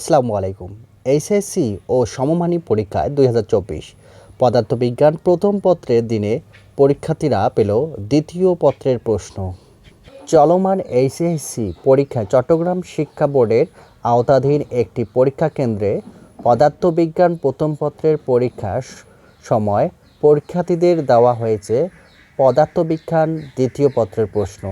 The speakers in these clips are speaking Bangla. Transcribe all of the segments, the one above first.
আসসালামু আলাইকুম এইচএসসি ও সমমানী পরীক্ষায় দুই হাজার চব্বিশ। পদার্থবিজ্ঞান প্রথম পত্রের দিনে পরীক্ষার্থীরা পেল দ্বিতীয় পত্রের প্রশ্ন। চলমান এইচএসসি পরীক্ষায় চট্টগ্রাম শিক্ষা বোর্ডের আওতাধীন একটি পরীক্ষা কেন্দ্রে পদার্থবিজ্ঞান প্রথম পত্রের পরীক্ষার সময় পরীক্ষার্থীদের দেওয়া হয়েছে পদার্থবিজ্ঞান দ্বিতীয় পত্রের প্রশ্ন।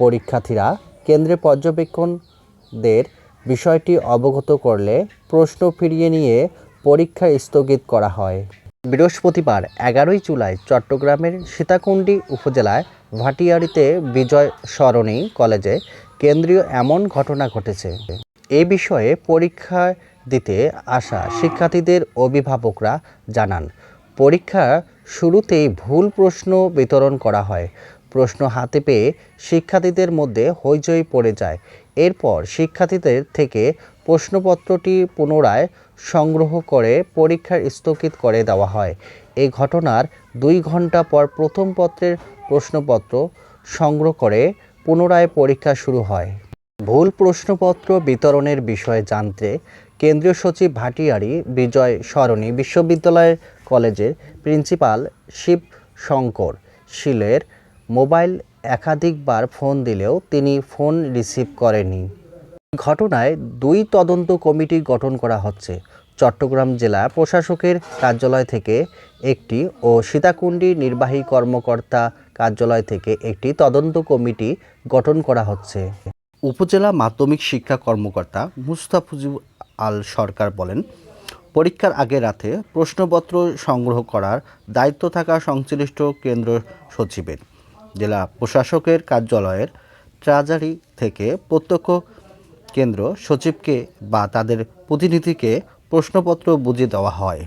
পরীক্ষার্থীরা কেন্দ্রে পর্যবেক্ষণদের বিষয়টি অবগত করলে প্রশ্ন ফিরিয়ে নিয়ে পরীক্ষা স্থগিত করা হয়। বৃহস্পতিবার এগারোই জুলাই চট্টগ্রামের সীতাকুণ্ডী উপজেলায় ভাটিয়ারিতে বিজয় সরণী কলেজে কেন্দ্রীয় এমন ঘটনা ঘটেছে। এ বিষয়ে পরীক্ষা দিতে আসা শিক্ষার্থীদের অভিভাবকরা জানান, পরীক্ষা শুরুতেই ভুল প্রশ্ন বিতরণ করা হয়। প্রশ্ন হাতে পেয়ে শিক্ষার্থীদের মধ্যে হইচই পড়ে যায়। এরপর শিক্ষার্থীদের থেকে প্রশ্নপত্রটি পুনরায় সংগ্রহ করে পরীক্ষার স্থগিত করে দেওয়া হয়। এই ঘটনার দুই ঘণ্টা পর প্রথম পত্রের প্রশ্নপত্র সংগ্রহ করে পুনরায় পরীক্ষা শুরু হয়। ভুল প্রশ্নপত্র বিতরণের বিষয়ে জানতে কেন্দ্রীয় সচিব ভাটিয়ারি বিজয় সরণী বিশ্ববিদ্যালয়ের কলেজের প্রিন্সিপাল শিব শঙ্কর শিলের মোবাইল একাধিকবার ফোন দিলেও তিনি ফোন রিসিভ করেনি ঘটনায় দুই তদন্ত কমিটি গঠন করা হচ্ছে। চট্টগ্রাম জেলা প্রশাসকের কার্যালয় থেকে একটি ও সীতাকুণ্ডী নির্বাহী কর্মকর্তা কার্যালয় থেকে একটি তদন্ত কমিটি গঠন করা হচ্ছে। উপজেলা মাধ্যমিক শিক্ষা কর্মকর্তা মুস্তাফুজু আল সরকার বলেন, পরীক্ষার আগে রাতে প্রশ্নপত্র সংগ্রহ করার দায়িত্ব থাকা সংশ্লিষ্ট কেন্দ্র সচিবের জেলা প্রশাসকের কার্যালয়ের ট্রাজারি থেকে প্রত্যক্ষ কেন্দ্র সচিবকে বা তাদের প্রতিনিধিকে প্রশ্নপত্র বুঝিয়ে দেওয়া হয়।